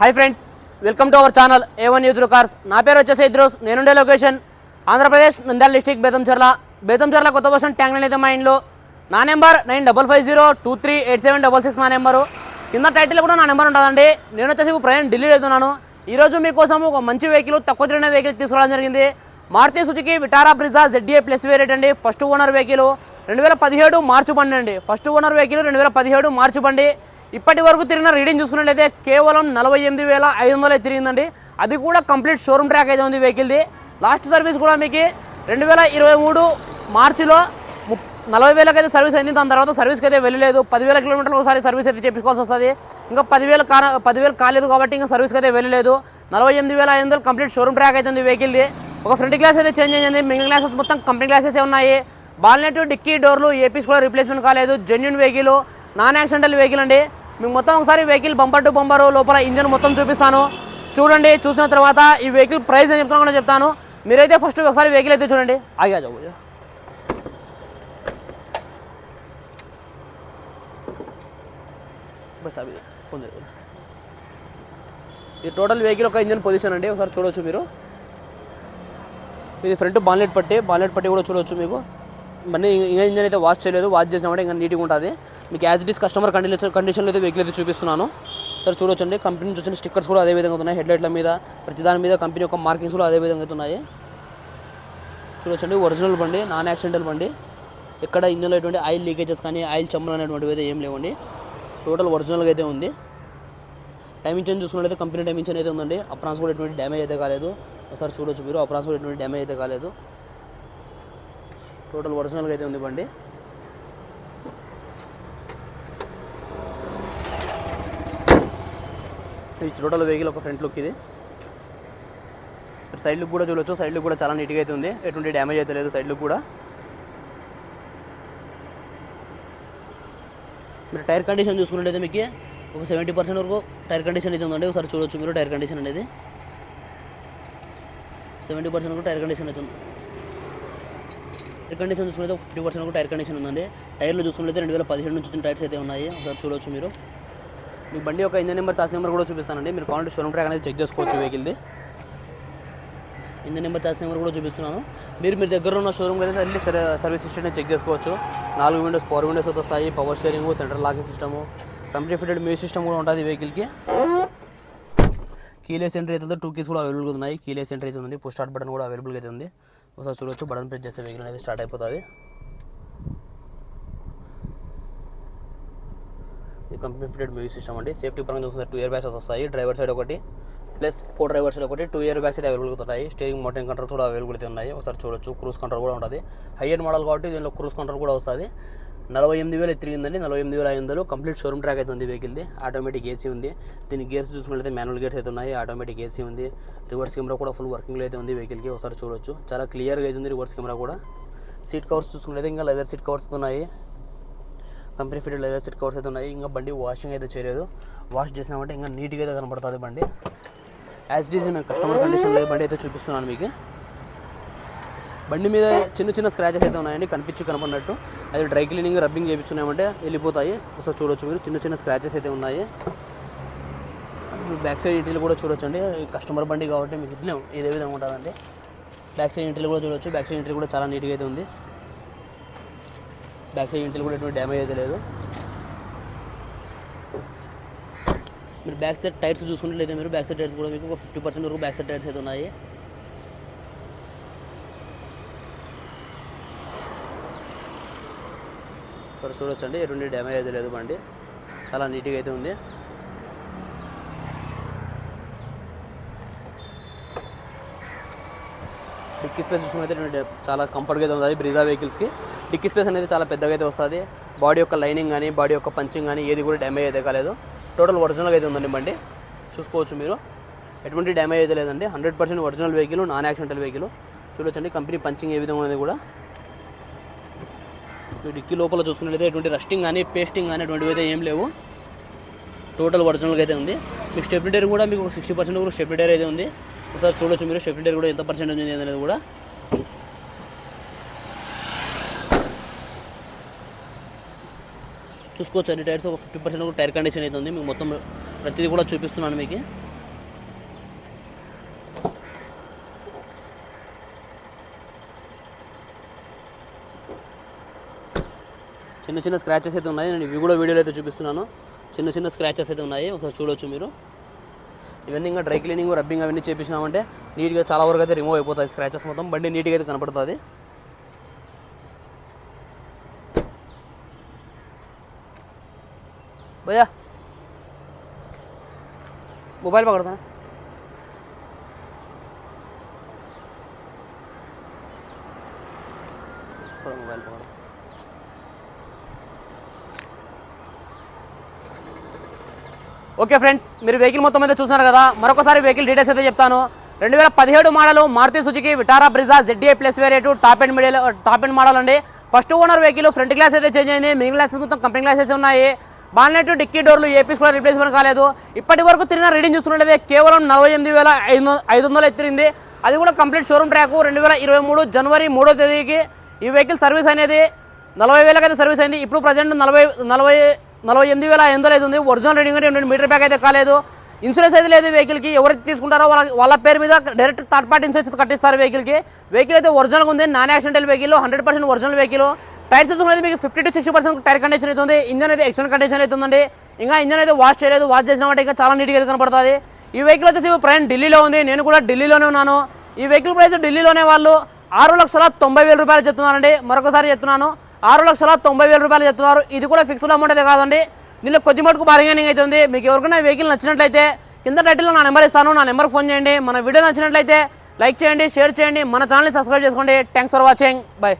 Hi friends welcome to our channel A one news cars నా పేరు వచ్చేసి ఇద్రోస్. నేనుండే లొకేషన్ ఆంధ్రప్రదేశ్ నంద్యాల డిస్టిక్ బేతంచెర్ల బేతంచెర్ల కొత్త బస్ ట్యాంక్ లైన్ అయితే మా ఇంట్లో. నా number nine double five zero two three eight seven double six నా నెంబరు కింద టైటిల్ కూడా నా నెంబర్ ఉంటుందండి. నేను వచ్చేసి ప్రయాణం ఢిల్లీ వెళ్తున్నాను. ఈరోజు మీకోసం ఒక మంచి వెహికల్ తక్కువ తిరిగిన వెహికల్ తీసుకోవడం జరిగింది. Maruti Suzuki Vitara Brezza ZDA plus variant అండి. ఫస్ట్ ఓనర్ వెహికల్ రెండు వేల పదిహేడు మార్చి బండి అండి. ఫస్ట్ ఓనర్ వెహికల్ రెండు వేల పదిహేడు మార్చి బండి. ఇప్పటి వరకు తిరిగిన రీడింగ్ చూసుకున్నట్లయితే కేవలం నలభై ఎనిమిది వేల ఐదు వందలు తిరిగిందండి. అది కూడా కంప్లీట్ షోరూమ్ ట్రాక్ అయితే ఉంది వెహికల్ది లాస్ట్ సర్వీస్ కూడా మీకు రెండు వేల ఇరవై మూడు మార్చిలో నలభై వేలకైతే అయితే సర్వీస్ అయింది. దాని తర్వాత సర్వీస్కి అయితే వెళ్ళలేదు. పదివేల కిలోమీటర్లు ఒకసారి సర్వీస్ అయితే చేపించుకోవాల్సి వస్తుంది. ఇంకా పదివేలు కా పదివేలు కాలేదు కాబట్టి ఇంకా సర్వీస్కి అయితే వెళ్ళలేదు. నలభై ఎనిమిది వేల ఐదు వందలు కంప్లీట్ షోరూమ్ ట్రాక్ అయితే ఉంది వెహికల్ది ఒక ఫ్రంట్ గ్లాస్ అయితే చేంజ్ అయింది. మిగిలిన గ్లాసెస్ మొత్తం కంపెనీ గ్లాసెస్ ఉన్నాయి. బాల్నెట్ డిక్కీ డోర్లు ఏపీస్ కూడా రిప్లేస్మెంట్ కాలేదు. Genuine vehicle non accidental vehicle అండి. మీకు మొత్తం ఒకసారి వెహికల్ బంపర్ టు బంపర్ లోపల ఇంజన్ మొత్తం చూపిస్తాను. చూడండి చూసిన తర్వాత ఈ వెహికల్ ప్రైస్ అని చెప్తాను కూడా చెప్తాను. మీరైతే ఫస్ట్ ఒకసారి వెహికల్ అయితే చూడండి. ఆగా జావు బస్ అవి ఫోన్ చేయండి ఈ టోటల్ వెహికల్ ఒక ఇంజన్ పొజిషన్ అండి. ఒకసారి చూడవచ్చు మీరు. ఇది ఫ్రంట్ బాన్లెట్ పట్టి బాన్లెట్ పట్టి కూడా చూడవచ్చు మీకు. మళ్ళీ ఇంకా ఇంజన్ అయితే వాష్ చేయలేదు. వాష్ చేసామంటే ఇంకా నీట్గా ఉంటుంది. మీకు as it is customer condition కండిషన్లో అయితే వెహికల్ అయితే చూపిస్తున్నాను. సరే చూడొచ్చండి. కంపెనీ నుంచి వచ్చిన స్టిక్కర్స్ కూడా అదే విధంగా ఉన్నాయి. హెడ్లైట్ల మీద ప్రతి దాని మీద కంపెనీ యొక్క మార్కింగ్స్ కూడా అదే విధంగా అవుతున్నాయి ఉన్నాయి. చూడొచ్చండి. ఒరిజినల్ బండి నాన్ యాక్సిడెంటల్ బండి. ఎక్కడ ఇంజన్లో ఎటువంటి ఆయిల్ లీకేజెస్ కానీ ఆయిల్ చమ్మలు అనేటువంటివి అయితే ఏం లేవండి. టోటల్ ఒరిజినల్గా అయితే ఉంది. టైమింగ్ ఇంచన్ చూసుకున్నట్లయితే కంపెనీ టైమింగ్ అయితే ఉందండి. అప్రాన్స్ కూడా ఎటువంటి డ్యామేజ్ అయితే కాలేదు. ఒకసారి చూడొచ్చు మీరు. అప్రాన్స్ కూడా ఎటువంటి డ్యామేజ్ అయితే కాలేదు. టోటల్ ఒరిజినల్గా అయితే ఉంది బండి. ఈ టోటల్ వెహికల్ ఒక ఫ్రంట్ లుక్ ఇది. సైడ్ లుక్ కూడా చూడొచ్చు. సైడ్ లుక్ కూడా చాలా నీట్గా అయితే ఉంది. ఎటువంటి డ్యామేజ్ అయితే లేదు సైడ్ లుక్ కూడా. మీరు టైర్ కండిషన్ చూసుకున్నట్టయితే మీకు ఒక సెవెంటీ పర్సెంట్ వరకు టైర్ కండిషన్ అయితే ఉందండి. ఒకసారి చూడొచ్చు మీరు టైర్ కండిషన్ అనేది. సెవెంటీ పర్సెంట్ వరకు టైర్ కండిషన్ అయితే ఎయిర్ కండిషన్ చూసుకుంటే ఒక ఫిఫ్టీ పర్సెంట్ కూడా టైర్ కండిషన్ ఉందండి. టైర్లు చూసుకుంటే రెండు వేల పదిహేడు నుంచి వచ్చిన టైర్స్ అయితే ఉన్నాయి. ఒకసారి చూడొచ్చు మీరు. మీ బండి యొక్క ఇంజన్ నెంబర్ చార్జ్ నెంబర్ కూడా చూపిస్తానండి. మీరు కావాలంటే షోరూమ్ ట్రాక్ అనేది చెక్ చేసుకోవచ్చు వెహికల్ది ఇంజన్ నెంబర్ చార్జ్ నెంబర్ కూడా చూపిస్తున్నాను. మీరు మీ దగ్గర ఉన్న షోరూమ్ అయితే వెళ్ళి సర్వీస్ సిస్టమ్ చెక్ చేసుకోవచ్చు. నాలుగు విండోస్ పవర్ విండోస్ అయితే వస్తాయి. Power steering central locking system company fitted music system కూడా ఉంటుంది వెహికల్కి కీలే సెంటర్ అయితే టూ కీస్ కూడా అవైలబుల్గా ఉన్నాయి. కీలే సెంటర్ అయితే ఉంది. పుష్ స్టార్ట్ బటన్ కూడా అవైలబుల్గా అయితే ఉంది. ఒకసారి చూడొచ్చు బటన్ ప్రెస్ చేస్తే వెహికల్ అనేది స్టార్ట్ అయిపోతుంది. ఇది కంపెనీ ఫిటెడ్ మ్యూజిక్ సిస్టమ్ అండి. సేఫ్టీ పరంగా చూసుకుంటే టూ ఇయర్ బ్యాగ్స్ వస్తాయి. డ్రైవర్ సైడ్ ఒకటి ప్లస్ కో డ్రైవర్ సైడ్ ఒకటి టూ ఇయర్ బ్యాగ్స్ అయితే అవైలబుల్గా ఉంటాయి స్టీరింగ్ మోటరింగ్ కంట్రోల్ కూడా అవైలబుల్ అయితే ఉన్నాయి. ఒకసారి చూడొచ్చు క్రూజ్ కంట్రోల్ కూడా ఉంటుంది. హై ఎండ్ మోడల్ కాబట్టి దీనిలో క్రూజ్ కంట్రోల్ కూడా వస్తుంది. నలభై ఎనిమిది వేలు తిరిగిందండి నలభై ఎనిమిది వేల ఐదు వందలు. కంప్లీట్ షోరూమ్ ట్రాక్ అయితే ఉంది వెహికల్ది ఆటోమేటిక్ ఏసీ ఉంది. దీని గేర్స్ చూసుకున్నట్లయితే మాన్యువల్ గేర్స్ అయితే ఉన్నాయి. ఆటోమేటిక్ ఏసీ ఉంది. రివర్స్ కెమెరా కూడా ఫుల్ వర్కింగ్లో అయితే ఉంది వెహికల్కి ఒకసారి చూడొచ్చు. చాలా క్లియర్గా అయితే ఉంది రివర్స్ కెమెరా కూడా. సీట్ కవర్స్ చూసుకున్నట్లయితే ఇంకా లెదర్ సీట్ కవర్స్ ఉన్నాయి. Company fit leather seat covers అయితే ఉన్నాయి. ఇంకా బండి వాషింగ్ అయితే చేయలేదు. వాష్ చేసినామంటే ఇంకా నీట్గా అయితే కనపడుతుంది బండి. యాజ్ ఇట్ నేను కస్టమర్ కండిషన్లో బండి అయితే చూపిస్తున్నాను మీకు. బండి మీద చిన్న చిన్న స్క్రాచెస్ అయితే ఉన్నాయండి కనిపించి కనపడినట్టు. అది డ్రై క్లీనింగ్ రబ్బింగ్ చేయించున్నామంటే వెళ్ళిపోతాయి. ఒకసారి చూడొచ్చు మీరు. చిన్న చిన్న స్క్రాచెస్ అయితే ఉన్నాయి. బ్యాక్ సైడ్ ఇంటిలో కూడా చూడొచ్చండి. కస్టమర్ బండి కాబట్టి మీకు ఇట్లే ఇదే విధంగా ఉంటుందండి. బ్యాక్ సైడ్ ఇంటిలో కూడా చూడొచ్చు. బ్యాక్ సైడ్ ఇంటిలు కూడా చాలా నీట్గా అయితే ఉంది. బ్యాక్ సైడ్ ఇంటిలో కూడా ఎటువంటి డ్యామేజ్ అయితే లేదు. మీరు బ్యాక్ సైడ్ టైర్స్ చూసుకున్నట్లయితే మీరు బ్యాక్ సైడ్ టైర్స్ కూడా మీకు ఒక ఫిఫ్టీ పర్సెంట్ వరకు బ్యాక్ సైడ్ టైర్స్ అయితే ఉన్నాయి. ఇక్కడ చూడొచ్చండి. ఎటువంటి డ్యామేజ్ అయితే లేదు బండి. చాలా నీట్గా అయితే ఉంది. డిక్కీ స్పేస్ చూసుకుంటే చాలా కంఫర్ట్గా అయితే ఉంది బ్రిజా వెహికల్స్కి డిక్కీ స్పేస్ అనేది చాలా పెద్దగా అయితే వస్తుంది. బాడీ యొక్క లైనింగ్ కానీ బాడీ యొక్క పంచింగ్ కానీ ఏది కూడా డ్యామేజ్ అయితే కాలేదు. టోటల్ ఒరిజినల్గా అయితే ఉందండి బండి. చూసుకోవచ్చు మీరు. ఎటువంటి డ్యామేజ్ అయితే లేదండి. Hundred percent original vehicle non accidental vehicle. చూడొచ్చండి కంపెనీ పంచింగ్ ఏ విధంగా ఉన్నది కూడా. డిక్కీ లోపల చూసుకున్నట్లయితే ఎటువంటి రస్టింగ్ కానీ పేస్టింగ్ కానీ అటువంటివి అయితే ఏం లేవు. టోటల్ ఒరిజినల్గా అయితే ఉంది. మీకు స్టెబిలిటర్ కూడా మీకు సిక్స్టీ పర్సెంట్ కూడా స్టెబిలిటర్ అయితే ఉంది. ఒకసారి చూడొచ్చు మీరు స్టెబిలిటర్ కూడా ఎంత పర్సెంట్ ఉంది అనేది కూడా. చూసుకోవచ్చు అన్ని టైర్స్ ఒక ఫిఫ్టీ పర్సెంట్ కూడా టైర్ కండిషన్ అయితే ఉంది. మీకు మొత్తం ప్రతిదీ కూడా చూపిస్తున్నాను మీకు. చిన్న చిన్న స్క్రాచెస్ అయితే ఉన్నాయి. నేను ఇవి కూడా వీడియోలో అయితే చూపిస్తున్నాను. చిన్న చిన్న స్క్రాచెస్ అయితే ఉన్నాయి. ఒకసారి చూడొచ్చు మీరు. ఇవన్నీ ఇంకా డ్రై క్లీనింగ్ రబ్బింగ్ అవన్నీ చేపించినామంటే నీట్గా చాలా వరకు అయితే రిమూవ్ అయిపోతుంది స్క్రాచెస్ మొత్తం. బండి నీట్గా అయితే కనపడుతుంది. భయ్యా! మొబైల్ పగడతా మొబైల్ పకడ ఓకే ఫ్రెండ్స్ మీరు వెహికల్ మొత్తం అయితే చూస్తున్నారు కదా మరొకసారి వెహికల్ డీటెయిల్స్ అయితే చెప్తాను. రెండు వేల పదిహేడు model Maruti Suzuki Vitara Brezza ZDA plus variant top end medial top and model అండి. First owner vehicle front glass అయితే చేంజ్ అయింది. మిగిలిన గ్లాసెస్ మొత్తం కంపెనీ గ్లాసెస్ ఉన్నాయి. బాల్నెట్ డిక్కీ డోర్లు ఏపీస్ కూడా రీప్లేస్మెంట్ కాలేదు. ఇప్పటి వరకు తిరిగిన రీడింగ్ చూస్తున్నట్లయితే కేవలం నలభై ఎనిమిది వేల ఐదు ఐదు వందలు ఎత్తిరింది. అది కూడా కంప్లీట్ షోరూమ్ ట్రాక్ రెండు వేల ఇరవై మూడు జనవరి మూడో తేదీకి ఈ వెహికల్ సర్వీస్ అనేది నలభై వేలకైతే సర్వీస్ అయింది. ఇప్పుడు ప్రజెంట్ నలభై నలభై నలభై ఎనిమిది వేల ఐదు ఉంది. ఒరిజినల్ రీడింగ్ రెండు మీటర్ ప్యాక్ అయితే కాలేదు. ఇన్సూరెన్స్ అయితే లేదు వెహికల్కి. ఎవరైతే తీసుకుంటారో వాళ్ళ వాళ్ళ పేరు మీద డైరెక్ట్ థర్డ్ పార్టీ ఇన్సూరెన్స్ కట్టిస్తారు వెహికల్కి. వెహికల్ అయితే ఒరిజినల్గా ఉంది. Non accidental vehicle hundred percent original vehicle tyre చూసుకునేది మీకు fifty to sixty percent tyre condition అవుతుంది ఇంజన్ అయితే ఎక్సలెంట్ కండిషన్ అవుతుందండి ఇంకా ఇంజన్ అయితే వాష్ చేయలేదు వాష్ చేసినామంటే ఇంకా చాలా నీట్గా అయితే కనపడుతుంది. ఈ వెహికల్ వచ్చేసి ప్రయాణం ఢిల్లీలో ఉంది. నేను కూడా ఢిల్లీలోనే ఉన్నాను. ఈ వెహికల్ ప్రైస్ ఢిల్లీలోనే వాళ్ళు ఆరు లక్షల తొంభై వేల రూపాయలు చెప్తున్నారండి. మరొకసారి చెప్తున్నాను. ఆరు లక్షల తొంభై వేల రూపాయలు చెప్తున్నారు. ఇది కూడా ఫిక్స్డ్ అమౌంట్ అయితే కాదండి. దీనిలో కొద్ది మటుకు బార్గెనింగ్ అవుతుంది. మీకు ఎవరికైనా వెహికల్ నచ్చినట్లయితే కింద టైటిల్లో నా నెంబర్ ఇస్తాను. నా నెంబర్ ఫోన్ చేయండి. మన వీడియో నచ్చినట్లయితే లైక్ చేయండి షేర్ చేయండి. మన ఛానల్ని సబ్స్క్రైబ్ చేసుకోండి. Thanks for watching bye